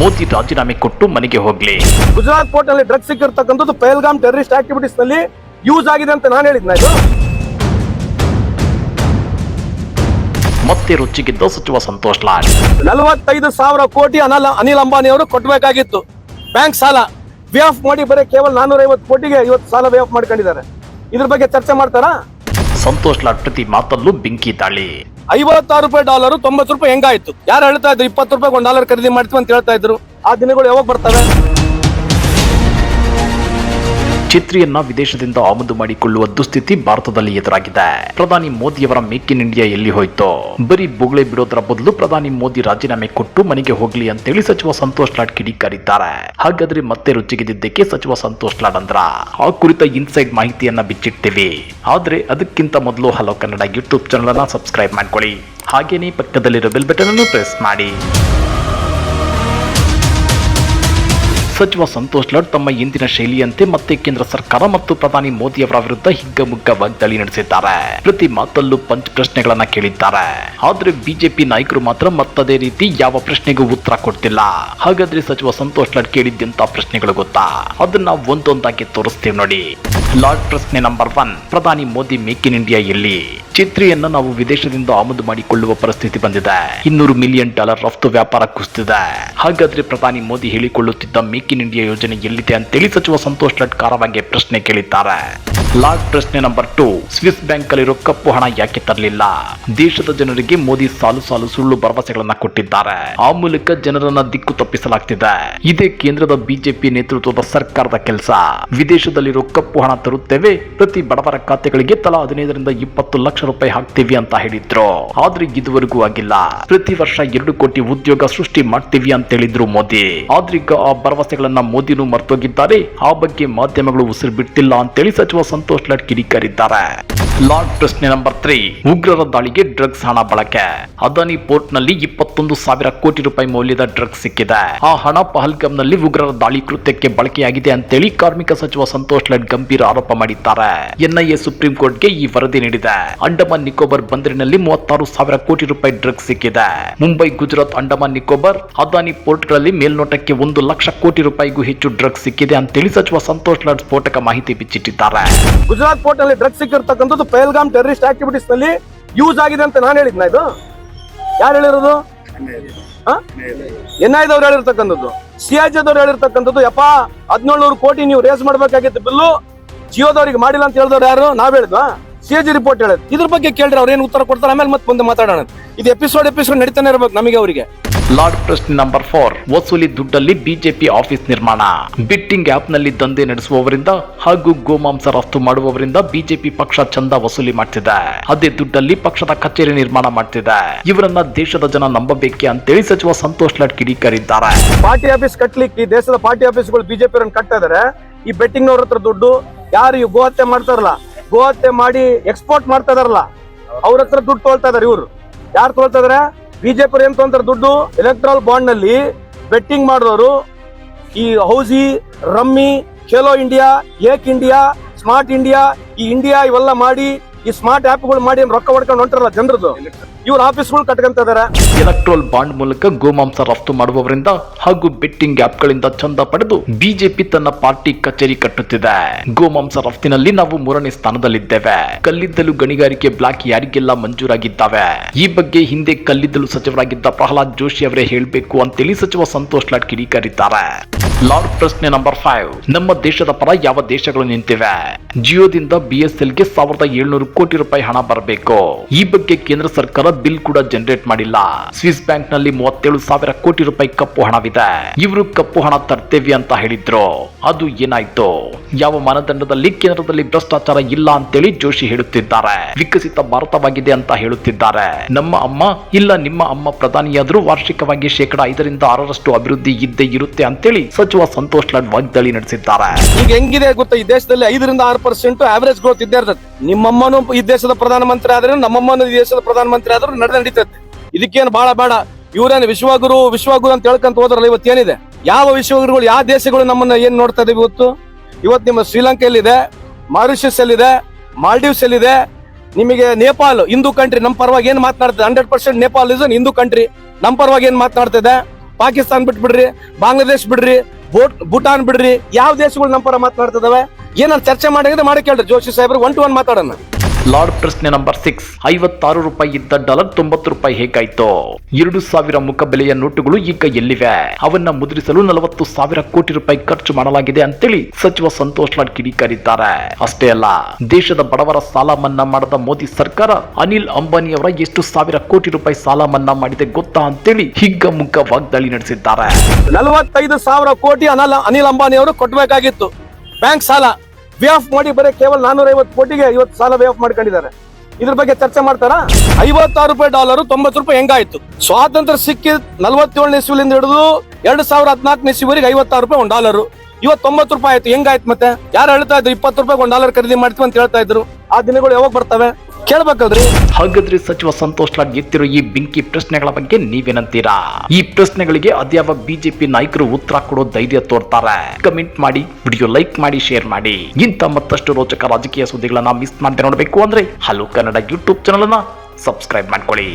ಮೋದಿ ರಾಜೀನಾಮೆ ಕೊಟ್ಟು ಮನೆಗೆ ಹೋಗ್ಲಿ. ಗುಜರಾತ್ ಪೋರ್ಟ್ನಲ್ಲಿ ಡ್ರಗ್ಸ್ ಸಿಕ್ಕಿರ್ತಕ್ಕಂಥದ್ದು ಪಹಲ್ಗಾಮ್ ಟೆರರಿಸ್ಟ್ ಆಕ್ಟಿವಿಟೀಸ್ನಲ್ಲಿ ಯೂಸ್ ಆಗಿದೆ ಅಂತ ನಾನು ಹೇಳಿದ್ನ ಇದು? ಮತ್ತೆ ರುಚಿಗಿದ್ದ ಸಚಿವ ಸಂತೋಷ್ ಲಾಲ್. ನಲವತ್ತೈದು ಸಾವಿರ ಕೋಟಿ ಅನಿಲ್ ಅನಿಲ್ ಅಂಬಾನಿ ಅವರು ಕೊಟ್ಟಬೇಕಾಗಿತ್ತು ಬ್ಯಾಂಕ್ ಸಾಲ. ವೇ ಆಫ್ ಮಾಡಿ ಬರೀ ಕೇವಲ ನಾನೂರ ಐವತ್ತು ಕೋಟಿಗೆ ಇವತ್ತು ಸಾಲ ವೇ ಆಫ್ ಮಾಡ್ಕೊಂಡಿದ್ದಾರೆ. ಇದ್ರ ಬಗ್ಗೆ ಚರ್ಚೆ ಮಾಡ್ತಾರಾ? ಸಂತೋಷ್ ಲಾಲ್ ಪ್ರತಿ ಮಾತಲ್ಲೂ ಬೆಂಕಿ ತಾಳಿ. ಐವತ್ತಾರು ರೂಪಾಯಿ ಡಾಲರ್ ತೊಂಬತ್ತು ರೂಪಾಯಿ ಹೆಂಗಾಯ್ತು? ಯಾರು ಹೇಳ್ತಾ ಇದ್ರು ಇಪ್ಪತ್ತು ರೂಪಾಯಿ ಒಂದು ಡಾಲರ್ ಖರೀದಿ ಮಾಡ್ತೀವಿ ಅಂತ ಹೇಳ್ತಾ ಇದ್ರು. ಆ ದಿನಗಳು ಯಾವಾಗ ಬರ್ತವೆ? ಛತ್ರಿಯನ್ನ ವಿದೇಶದಿಂದ ಆಮದು ಮಾಡಿಕೊಳ್ಳುವ ದುಸ್ಥಿತಿ ಭಾರತದಲ್ಲಿ ಎದುರಾಗಿದೆ. ಪ್ರಧಾನಿ ಮೋದಿಯವರ ಮೇಕ್ ಇನ್ ಇಂಡಿಯಾ ಎಲ್ಲಿ ಹೋಯ್ತು? ಬರೀ ಬೊಗಳೆ ಬಿಡೋದರ ಬದಲು ಪ್ರಧಾನಿ ಮೋದಿ ರಾಜೀನಾಮೆ ಕೊಟ್ಟು ಮನೆಗೆ ಹೋಗ್ಲಿ ಅಂತೇಳಿ ಸಚಿವ ಸಂತೋಷ್ ಲಾಡ್ ಕಿಡಿಕಾರಿದ್ದಾರೆ. ಹಾಗಾದ್ರೆ ಮತ್ತೆ ರುಚಿಗೆದಿದ್ದಕ್ಕೆ ಸಚಿವ ಸಂತೋಷ್ ಲಾಡ್ ಅಂದ್ರ? ಆ ಕುರಿತ ಇನ್ಸೈಡ್ ಮಾಹಿತಿಯನ್ನ ಬಿಚ್ಚಿಡ್ತೀವಿ ಆದ್ರೆ ಅದಕ್ಕಿಂತ ಮೊದಲು ಹಲೋ ಕನ್ನಡ ಯೂಟ್ಯೂಬ್ ಚಾನಲ್ ಅನ್ನ ಸಬ್ಸ್ಕ್ರೈಬ್ ಮಾಡ್ಕೊಳ್ಳಿ. ಹಾಗೇನೇ ಪಕ್ಕದಲ್ಲಿರೋ ಬೆಲ್ ಬಟನ್ ಅನ್ನು ಪ್ರೆಸ್ ಮಾಡಿ. ಸಚಿವ ಸಂತೋಷ್ ಲಾಡ್ ತಮ್ಮ ಇಂದಿನ ಶೈಲಿಯಂತೆ ಮತ್ತೆ ಕೇಂದ್ರ ಸರ್ಕಾರ ಮತ್ತು ಪ್ರಧಾನಿ ಮೋದಿಯವರ ವಿರುದ್ಧ ಹಿಗ್ಗಮುಗ್ಗ ವಾಗ್ದಾಳಿ ನಡೆಸಿದ್ದಾರೆ. ಪ್ರತಿ ಮಾತಲ್ಲೂ ಪಂಚ್ ಪ್ರಶ್ನೆಗಳನ್ನ ಕೇಳಿದ್ದಾರೆ. ಆದ್ರೆ ಬಿಜೆಪಿ ನಾಯಕರು ಮಾತ್ರ ಮತ್ತದೇ ರೀತಿ ಯಾವ ಪ್ರಶ್ನೆಗೂ ಉತ್ತರ ಕೊಡ್ತಿಲ್ಲ. ಹಾಗಾದ್ರೆ ಸಚಿವ ಸಂತೋಷ್ ಲಾಡ್ ಕೇಳಿದ್ದಂತ ಪ್ರಶ್ನೆಗಳು ಗೊತ್ತಾ? ಅದನ್ನ ಒಂದೊಂದಾಗಿ ತೋರಿಸ್ತೀವಿ ನೋಡಿ. ಲಾರ್ಡ್ ಪ್ರಶ್ನೆ ನಂಬರ್ ಒನ್ ಪ್ರಧಾನಿ ಮೋದಿ ಮೇಕ್ ಇನ್ ಇಂಡಿಯಾ ಎಲ್ಲಿ? ಛತ್ರಿಯನ್ನ ನಾವು ವಿದೇಶದಿಂದ ಆಮದು ಮಾಡಿಕೊಳ್ಳುವ ಪರಿಸ್ಥಿತಿ ಬಂದಿದೆ. ಇನ್ನೂರು ಮಿಲಿಯನ್ ಡಾಲರ್ ರಫ್ತು ವ್ಯಾಪಾರ ಕುಸಿದಿದೆ. ಹಾಗಾದ್ರೆ ಪ್ರಧಾನಿ ಮೋದಿ ಹೇಳಿಕೊಳ್ಳುತ್ತಿದ್ದ ಮೇಕ್ ಇನ್ ಇಂಡಿಯಾ ಯೋಜನೆ ಎಲ್ಲಿದೆ ಅಂತೇಳಿ ಸಚಿವ ಸಂತೋಷ್ ಲಟ್ ಖಾರವಾಗಿ ಪ್ರಶ್ನೆ ಕೇಳಿದ್ದಾರೆ. ಲಾರ್ಡ್ ಪ್ರಶ್ನೆ ನಂಬರ್ ಟು. ಸ್ವಿಸ್ ಬ್ಯಾಂಕ್ ಅಲ್ಲಿರೋ ಕಪ್ಪು ಹಣ ಯಾಕೆ ತರಲಿಲ್ಲ? ದೇಶದ ಜನರಿಗೆ ಮೋದಿ ಸಾಲು ಸಾಲು ಸುಳ್ಳು ಭರವಸೆಗಳನ್ನ ಕೊಟ್ಟಿದ್ದಾರೆ. ಆ ಮೂಲಕ ಜನರನ್ನ ದಿಕ್ಕು ತಪ್ಪಿಸಲಾಗ್ತಿದೆ. ಇದೇ ಕೇಂದ್ರದ ಬಿಜೆಪಿ ನೇತೃತ್ವದ ಸರ್ಕಾರದ ಕೆಲಸ. ವಿದೇಶದಲ್ಲಿರೋ ಕಪ್ಪು ಹಣ ತರುತ್ತೇವೆ, ಪ್ರತಿ ಬಡವರ ಖಾತೆಗಳಿಗೆ ತಲಾ ಹದಿನೈದರಿಂದ ಇಪ್ಪತ್ತು ಲಕ್ಷ ರೂಪಾಯಿ ಹಾಕ್ತೀವಿ ಅಂತ ಹೇಳಿದ್ರು. ಆದ್ರೆ ಇದುವರೆಗೂ ಆಗಿಲ್ಲ. ಪ್ರತಿ ವರ್ಷ ಎರಡು ಕೋಟಿ ಉದ್ಯೋಗ ಸೃಷ್ಟಿ ಮಾಡ್ತೀವಿ ಅಂತ ಹೇಳಿದ್ರು ಮೋದಿ. ಆದ್ರೀಗ ಆ ಭರವಸೆಗಳನ್ನ ಮೋದಿನೂ ಮರ್ತೋಗಿದ್ದಾರೆ. ಆ ಬಗ್ಗೆ ಮಾಧ್ಯಮಗಳು ಉಸಿರು ಬಿಟ್ಟಿಲ್ಲ ಅಂತೇಳಿ ಸಚಿವ ಸಂತೋಷ್ ಲಾಡ್ ಕಿಡಿಕಾರಿದ್ದಾರೆ ಲಾರ್ಡ್ ಪ್ರಶ್ನೆ ನಂಬರ್ ತ್ರೀ, ಉಗ್ರರ ದಾಳಿಗೆ ಡ್ರಗ್ಸ್ ಹಣ ಬಳಕೆ. ಅದಾನಿ ಪೋರ್ಟ್ನಲ್ಲಿ ಇಪ್ಪತ್ತೊಂದು ಸಾವಿರ ಕೋಟಿ ರೂಪಾಯಿ ಮೌಲ್ಯದ ಡ್ರಗ್ಸ್ ಸಿಕ್ಕಿದೆ. ಆ ಹಣ ಪಹಲ್ಗಮ್ನಲ್ಲಿ ಉಗ್ರರ ದಾಳಿ ಕೃತ್ಯಕ್ಕೆ ಬಳಕೆಯಾಗಿದೆ ಅಂತೇಳಿ ಕಾರ್ಮಿಕ ಸಚಿವ ಸಂತೋಷ್ ಲಡ್ ಗಂಭೀರ ಆರೋಪ ಮಾಡಿದ್ದಾರೆ. ಎನ್ಐಎ ಸುಪ್ರೀಂ ಕೋರ್ಟ್ಗೆ ಈ ವರದಿ ನೀಡಿದೆ. ಅಂಡಮಾನ್ ನಿಕೋಬಾರ್ ಬಂದರಿನಲ್ಲಿ ಮೂವತ್ತಾರು ಸಾವಿರ ಕೋಟಿ ರೂಪಾಯಿ ಡ್ರಗ್ಸ್ ಸಿಕ್ಕಿದೆ. ಮುಂಬೈ, ಗುಜರಾತ್, ಅಂಡಮಾನ್ ನಿಕೋಬಾರ್, ಅದಾನಿ ಪೋರ್ಟ್ಗಳಲ್ಲಿ ಮೇಲ್ನೋಟಕ್ಕೆ ಒಂದು ಲಕ್ಷ ಕೋಟಿ ರೂಪಾಯಿಗೂ ಹೆಚ್ಚು ಡ್ರಗ್ಸ್ ಸಿಕ್ಕಿದೆ ಅಂತೇಳಿ ಸಚಿವ ಸಂತೋಷ್ ಲಡ್ ಸ್ಫೋಟಕ ಮಾಹಿತಿ ಬಿಚ್ಚಿಟ್ಟಿದ್ದಾರೆ. ಗುಜರಾತ್ ಪೋರ್ಟ್ನಲ್ಲಿ ಡ್ರಗ್ಸ್ ಸಿಕ್ಕಿರ್ತಕ್ಕಂಥದ್ದು ಪಹಲ್ಗಾಮ್ ಟೆರರಿಸ್ಟ್ ಆಕ್ಟಿವಿಟೀಸ್ನಲ್ಲಿ ಯೂಸ್ ಆಗಿದೆ ಅಂತ ನಾನು ಹೇಳಿದ್ನ ಇದು? ಯಾರು ಹೇಳಿರೋದು? ಎನ್ ಐದವ್ರು ಹೇಳಿರ್ತಕ್ಕಂಥದ್ದು. ಸಿಐಜದವ್ರು ಹೇಳಿರ್ತಕ್ಕಂಥದ್ದು, ಯಪ್ಪ ಹದಿನೇಳು ಕೋಟಿ ನೀವು ರೇಸ್ ಮಾಡ್ಬೇಕಾಗಿತ್ತು ಬಿಲ್ಲು, ಜಿಯೋದವ್ರಿಗೆ ಮಾಡಿಲ್ಲ ಅಂತ ಹೇಳಿದವ್ರು ಯಾರು? ನಾವ್ ಹೇಳಿದ್ವಾ? ಸಿಎಜಿ ರಿಪೋರ್ಟ್ ಹೇಳೋದು. ಇದ್ರ ಬಗ್ಗೆ ಕೇಳಿದ್ರೆ ಅವ್ರು ಏನು ಉತ್ತರ ಕೊಡ್ತಾರೆ? ಆಮೇಲೆ ಮತ್ತೆ ಮುಂದೆ ಮಾತಾಡೋಣ. ಇದು ಎಪಿಸೋಡ್ ಎಪಿಸೋಡ್ ನಡೀತಾನೆ ಇರ್ಬೇಕು ನಮಗೆ ಅವರಿಗೆ. ಲಾರ್ಡ್ ಪ್ರಶ್ನೆ ನಂಬರ್ ಫೋರ್ ವಸೂಲಿ ದುಡ್ಡಲ್ಲಿ ಬಿಜೆಪಿ ಆಫೀಸ್ ನಿರ್ಮಾಣ. ಬಿಟ್ಟಿಂಗ್ ಆಪ್ನಲ್ಲಿ ದಂಧೆ ನಡೆಸುವವರಿಂದ ಹಾಗೂ ಗೋಮಾಂಸ ರಫ್ತು ಮಾಡುವವರಿಂದ ಬಿಜೆಪಿ ಪಕ್ಷ ಚಂದ ವಸೂಲಿ ಮಾಡ್ತಿದೆ. ಅದೇ ದುಡ್ಡಲ್ಲಿ ಪಕ್ಷದ ಕಚೇರಿ ನಿರ್ಮಾಣ ಮಾಡ್ತಿದೆ. ಇವರನ್ನ ದೇಶದ ಜನ ನಂಬಬೇಕೆ ಅಂತೇಳಿ ಸಚಿವ ಸಂತೋಷ್ ಲಾಡ್ ಕಿಡಿಕಾರಿದ್ದಾರೆ. ಪಾರ್ಟಿ ಆಫೀಸ್ ಕಟ್ಲಿಕ್ಕೆ ಈ ದೇಶದ ಪಾರ್ಟಿ ಆಫೀಸ್ಗಳು ಬಿಜೆಪಿ ಕಟ್ತಾ ಇದಾರೆ ಈ ಬೆಟ್ಟಿಂಗ್ ಅವ್ರ ಹತ್ರ ದುಡ್ಡು ಯಾರು ಗೋ ಹತ್ಯೆ ಮಾಡ್ತಾರಲ್ಲ ಗೋಹತ್ಯೆ ಮಾಡಿ ಎಕ್ಸ್ಪೋರ್ಟ್ ಮಾಡ್ತಾ ಇದಾರಲ್ಲ, ಅವ್ರ ಹತ್ರ ದುಡ್ಡು ತೊಳ್ತಾ ಇದಾರೆ ಇವ್ರು. ಯಾರು ತೊಳ್ತಾ ಇದಾರೆ? ಬಿಜೆಪಿ ಏನ್ ತೊಂತಾರೆ ದುಡ್ಡು? ಎಲೆಕ್ಟ್ರಲ್ ಬಾಂಡ್ನಲ್ಲಿ ಬೆಟ್ಟಿಂಗ್ ಮಾಡಿದವರು ಈ housie rummy Khelo India Ek India smart India ಈ ಇಂಡಿಯಾ ಇವೆಲ್ಲ ಮಾಡಿ ಈ ಸ್ಮಾರ್ಟ್ ಆಪ್ಗಳು ಮಾಡಿ ರೊಕ್ಕ ಹೊಡ್ಕೊಂಡು ಹೊಂಟಾರಲ್ಲ ಜನರದು? ಇವ್ರ ಆಫೀಸ್ಗಳು ಕಟ್ಕೊಂತ ಇದಾರೆ. ಎಲೆಕ್ಟ್ರೋಲ್ ಬಾಂಡ್ ಮೂಲಕ ಗೋಮಾಂಸ ರಫ್ತು ಮಾಡುವವರಿಂದ ಹಾಗೂ ಬೆಟ್ಟಿಂಗ್ ಆಪ್ಗಳಿಂದ ಚಂದ ಪಡೆದು ಬಿಜೆಪಿ ತನ್ನ ಪಾರ್ಟಿ ಕಚೇರಿ ಕಟ್ಟುತ್ತಿದೆ. ಗೋಮಾಂಸ ರಫ್ತಿನಲ್ಲಿ ನಾವು ಮೂರನೇ ಸ್ಥಾನದಲ್ಲಿದ್ದೇವೆ. ಕಲ್ಲಿದ್ದಲು ಗಣಿಗಾರಿಕೆ ಬ್ಲಾಕ್ ಯಾರಿಗೆಲ್ಲ ಮಂಜೂರಾಗಿದ್ದಾವೆ? ಈ ಬಗ್ಗೆ ಹಿಂದೆ ಕಲ್ಲಿದ್ದಲು ಸಚಿವರಾಗಿದ್ದ ಪ್ರಹ್ಲಾದ್ ಜೋಶಿ ಅವರೇ ಹೇಳಬೇಕು ಅಂತೇಳಿ ಸಚಿವ ಸಂತೋಷ್ ಲಾಡ್ ಕಿಡಿಕಾರಿದ್ದಾರೆ. ಲಾರ್ಡ್ ಪ್ರಶ್ನೆ ನಂಬರ್ ಫೈವ್ ನಮ್ಮ ದೇಶದ ಪರ ಯಾವ ದೇಶಗಳು ನಿಂತಿವೆ? ಜಿಯೋದಿಂದ ಗೆ ಸಾವಿರದ ಏಳ್ನೂರು ಕೋಟಿ ರೂಪಾಯಿ ಹಣ ಬರಬೇಕು. ಈ ಬಗ್ಗೆ ಕೇಂದ್ರ ಸರ್ಕಾರ ಬಿಲ್ ಕೂಡ ಜನರೇಟ್ ಮಾಡಿಲ್ಲ. ಸ್ವಿಸ್ ಬ್ಯಾಂಕ್ನಲ್ಲಿ ಮೂವತ್ತೇಳು ಸಾವಿರ ಕೋಟಿ ರೂಪಾಯಿ ಕಪ್ಪು ಹಣವಿದೆ. ಇವರು ಕಪ್ಪು ಹಣ ತರ್ತೇವೆ ಅಂತ ಹೇಳಿದ್ರು. ಅದು ಏನಾಯ್ತು? ಯಾವ ಮಾನದಂಡದಲ್ಲಿ ಕೇಂದ್ರದಲ್ಲಿ ಭ್ರಷ್ಟಾಚಾರ ಇಲ್ಲ ಅಂತೇಳಿ ಜೋಶಿ ಹೇಳುತ್ತಿದ್ದಾರೆ. ವಿಕಸಿತ ಭಾರತವಾಗಿದೆ ಅಂತ ಹೇಳುತ್ತಿದ್ದಾರೆ. ನಮ್ಮ ಅಮ್ಮ ಇಲ್ಲ ನಿಮ್ಮ ಅಮ್ಮ ಪ್ರಧಾನಿಯಾದರೂ ವಾರ್ಷಿಕವಾಗಿ ಶೇಕಡಾ ಐದರಿಂದ ಆರರಷ್ಟು ಅಭಿವೃದ್ಧಿ ಇದ್ದೇ ಇರುತ್ತೆ ಅಂತೇಳಿ ಸಚಿವ ಸಂತೋಷ್ ಲಾಡ್ ವಾಗ್ದಾಳಿ ನಡೆಸಿದ್ದಾರೆ. ಈಗ ಹೆಂಗಿದೆ ಗೊತ್ತಾ? ಈ ದೇಶದಲ್ಲಿ ಐದರಿಂದ ಆರು ಪರ್ಸೆಂಟ್ ಆವರೇಜ್ ಗ್ರೋತ್ ಇದ್ದೇ ಇರ್ತದೆ. ನಿಮ್ಮಮ್ಮನು ಈ ದೇಶದ ಪ್ರಧಾನಮಂತ್ರಿ ಆದ್ರೆ, ನಮ್ಮಮ್ಮನು ಈ ದೇಶದ ಪ್ರಧಾನಮಂತ್ರಿ ಆದ್ರೂ ನಡೆದ ನಡೀತದೆ ಇದಕ್ಕೇನು ಬಹಳ ಬೇಡ. ಇವರೇನು ವಿಶ್ವಗುರು ವಿಶ್ವಗುರು ಅಂತ ಹೇಳ್ಕೊಂತ ಹೋದ್ರಲ್ಲ, ಇವತ್ತೇನಿದೆ? ಯಾವ ವಿಶ್ವಗುರುಗಳು, ಯಾವ ದೇಶಗಳು ನಮ್ಮನ್ನ ಏನ್ ನೋಡ್ತಾ ಇವತ್ತು? ಇವತ್ತು ನಿಮ್ಮ ಶ್ರೀಲಂಕೆಯಲ್ಲಿದೆ ಮಾರಿಷಸ್ ಅಲ್ಲಿದೆ ಮಾಲ್ಡೀವ್ಸ್ ಅಲ್ಲಿದೆ ನಿಮಗೆ ನೇಪಾಲ್, ಹಿಂದೂ ಕಂಟ್ರಿ ನಮ್ಮ ಪರವಾಗಿ ಏನ್ ಮಾತನಾಡ್ತದೆ? Hundred percent Nepal is Hindu country ನಮ್ಮ ಪರವಾಗಿ ಏನ್ ಮಾತನಾಡ್ತಿದೆ? ಪಾಕಿಸ್ತಾನ್ ಬಿಟ್ಬಿಡ್ರಿ, ಬಾಂಗ್ಲಾದೇಶ್ ಬಿಡ್ರಿ ಭೂಟಾನ್ ಬಿಡ್ರಿ. ಯಾವ ದೇಶಗಳು ನಮ್ಮ ಪರ ಮಾತನಾಡ್ತಿದಾವೆ? ಏನಾರು ಚರ್ಚೆ ಮಾಡಿದ್ರೆ ಮಾಡಿ ಕೇಳ್ರಿ. ಜೋಶಿ ಸಾಹೇಬ್ರು ಒನ್ ಟು ಒನ್ ಮಾತಾಡೋಣ. ಲಾರ್ಡ್ ಪ್ರಶ್ನೆ ನಂಬರ್ ಸಿಕ್ಸ್. ಐವತ್ತಾರು ರೂಪಾಯಿ ಇದ್ದ ಡಾಲರ್ ತೊಂಬತ್ತು ರೂಪಾಯಿ ಹೇಗಾಯ್ತು? ಎರಡು ಸಾವಿರ ಮುಖ ಬೆಲೆಯ ನೋಟುಗಳು ಈಗ ಎಲ್ಲಿವೆ? ಅವನ್ನ ಮುದ್ರಿಸಲು ನಲವತ್ತು ಸಾವಿರ ಕೋಟಿ ರೂಪಾಯಿ ಖರ್ಚು ಮಾಡಲಾಗಿದೆ ಅಂತೇಳಿ ಸಚಿವ ಸಂತೋಷ್ ಲಾಡ್ ಕಿಡಿಕಾರಿದ್ದಾರೆ. ಅಷ್ಟೇ ಅಲ್ಲ, ದೇಶದ ಬಡವರ ಸಾಲ ಮನ್ನಾ ಮಾಡದ ಮೋದಿ ಸರ್ಕಾರ ಅನಿಲ್ ಅಂಬಾನಿ ಅವರ ಎಷ್ಟು ಸಾವಿರ ಕೋಟಿ ರೂಪಾಯಿ ಸಾಲ ಮನ್ನಾ ಮಾಡಿದೆ ಗೊತ್ತಾ ಅಂತೇಳಿ ಹಿಗ್ಗ ಮುಗ್ಗ ವಾಗ್ದಾಳಿ ನಡೆಸಿದ್ದಾರೆ. ನಲವತ್ತೈದು ಸಾವಿರ ಕೋಟಿ ಅನಿಲ್ ಅನಿಲ್ ಅಂಬಾನಿ ಅವರು ಕೊಟ್ಟಬೇಕಾಗಿತ್ತು ಬ್ಯಾಂಕ್ ಸಾಲ. ವೇ ಆಫ್ ಮಾಡಿ ಬರೀ ಕೇವಲ ನಾನೂರೈವತ್ತು ಕೋಟಿಗೆ ಐವತ್ತು ಸಾಲ ವೇ ಆಫ್ ಮಾಡ್ಕೊಂಡಿದ್ದಾರೆ. ಇದ್ರ ಬಗ್ಗೆ ಚರ್ಚೆ ಮಾಡ್ತಾರಾ? ಐವತ್ತಾರು ರೂಪಾಯಿ ಡಾಲರ್ ತೊಂಬತ್ತು ರೂಪಾಯಿ ಹೆಂಗಾಯ್ತು? ಸ್ವಾತಂತ್ರ್ಯ ಸಿಕ್ಕಿ ನಲ್ವತ್ತೇಳು ಇಸ್ವಿಲಿಂದ ಹಿಡಿದು ಎರಡ್ ಸಾವಿರ ಹದಿನಾಲ್ಕನೇ ಇಸ್ವಿವರೆಗೆ ಐವತ್ತಾರು ರೂಪಾಯಿ ಒಂದು ಡಾಲರ್ ಇವತ್ತು ತೊಂಬತ್ತು ರೂಪಾಯಿ ಆಯ್ತು, ಹೆಂಗಾಯ್ತು ಮತ್ತೆ? ಯಾರು ಹೇಳ್ತಾ ಇದ್ರು ಇಪ್ಪತ್ತು ರೂಪಾಯಿ ಒಂದು ಡಾಲರ್ ಖರೀದಿ ಮಾಡ್ತೀವಿ ಅಂತ ಹೇಳ್ತಾ ಇದ್ರು. ಆ ದಿನಗಳು ಯಾವಾಗ ಬರ್ತವೆ? ಕೇಳ್ಬೇಕಲ್ರಿ ಹಾಗಾದ್ರೆ ಸಚಿವ ಸಂತೋಷ್ ಲಾಡ್ ಎತ್ತಿರೋ ಈ ಬೆಂಕಿ ಪ್ರಶ್ನೆಗಳ ಬಗ್ಗೆ ನೀವೇನಂತೀರಾ? ಈ ಪ್ರಶ್ನೆಗಳಿಗೆ ಅದ್ಯಾವ ಬಿಜೆಪಿ ನಾಯಕರು ಉತ್ತರ ಕೊಡೋ ಧೈರ್ಯ ತೋರ್ತಾರೆ? ಕಮೆಂಟ್ ಮಾಡಿ, ವಿಡಿಯೋ ಲೈಕ್ ಮಾಡಿ, ಶೇರ್ ಮಾಡಿ. ಇಂಥ ಮತ್ತಷ್ಟು ರೋಚಕ ರಾಜಕೀಯ ಸುದ್ದಿಗಳನ್ನ ಮಿಸ್ ಮಾಡದೆ ನೋಡಬೇಕು ಅಂದ್ರೆ ಹಲೋ ಕನ್ನಡ ಯೂಟ್ಯೂಬ್ ಚಾನಲ್ ಅನ್ನ ಸಬ್ಸ್ಕ್ರೈಬ್ ಮಾಡ್ಕೊಳ್ಳಿ.